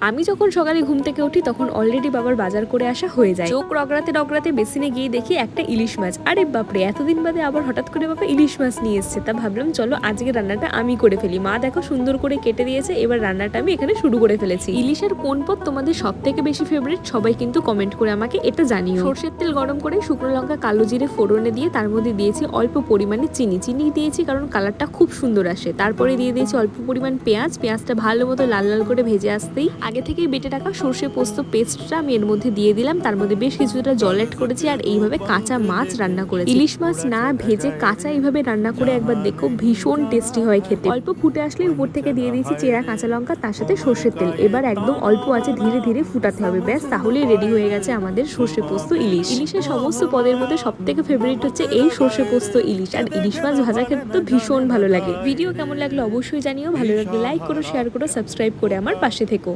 আমি যখন সকালে ঘুম থেকে উঠি, তখন অলরেডি বাবার বাজার করে আসা হয়ে যায়। চোখ রগড়াতে রগড়াতে বেসিনে গিয়ে দেখি একটা ইলিশ মাছ। আরে বাপরে, এতদিন বাদে আবার হঠাৎ করে বাবা ইলিশ মাছ নিয়ে এসছে। তা ভাবলাম, চলো আজকে রান্নাটা আমি করে ফেলি। মা দেখো সুন্দর করে কেটে দিয়েছে, এবার রান্নাটা আমি এখানে শুরু করে ফেলেছি। ইলিশের কোন পথ তোমাদের সব থেকে বেশি ফেভারিট সবাই কিন্তু কমেন্ট করে আমাকে এটা জানিও। সর্ষের তেল গরম করে শুকনো লঙ্কা, কালো জিরে ফোড়নে দিয়ে তার মধ্যে দিয়েছি অল্প পরিমাণে চিনি। চিনি দিয়েছি কারণ কালারটা খুব সুন্দর আসে। তারপরে দিয়ে দিয়েছি অল্প পরিমাণ পেঁয়াজ। পেঁয়াজটা ভালো মতো লাল লাল করে ভেজে আসতেই আগে থেকেই বেটে রাখা সর্ষে পোস্ত পেস্টটা আমি এর মধ্যে দিয়ে দিলাম। তার মধ্যে বেশ কিছুটা জল অ্যাড করেছি আর এইভাবে কাঁচা মাছ রান্না করেছি। ইলিশ মাছ না ভেজে কাঁচা এইভাবে রান্না করে একবার দেখো ভীষণ টেস্টি হয় খেতে। অল্প ফুটে আসলে উপর থেকে দিয়ে দিয়েছি চেরা কাঁচা লঙ্কা, তার সাথে সর্ষের তেল। এবার একদম অল্প আছে ধীরে ধীরে ফুটাতে হবে। ব্যাস, তাহলেই রেডি হয়ে গেছে আমাদের সর্ষে পোস্ত ইলিশ। ইলিশের সমস্ত পদের মধ্যে সব থেকে ফেভারিট হচ্ছে এই সর্ষে পোস্ত ইলিশ। আর ইলিশ মাছ ভাজা খেতে তো ভীষণ ভালো লাগে। ভিডিও কেমন লাগল অবশ্যই জানিও। ভালো লাগলে লাইক করো শেয়ার করো সাবস্ক্রাইব করে আমার পাশে থেকো।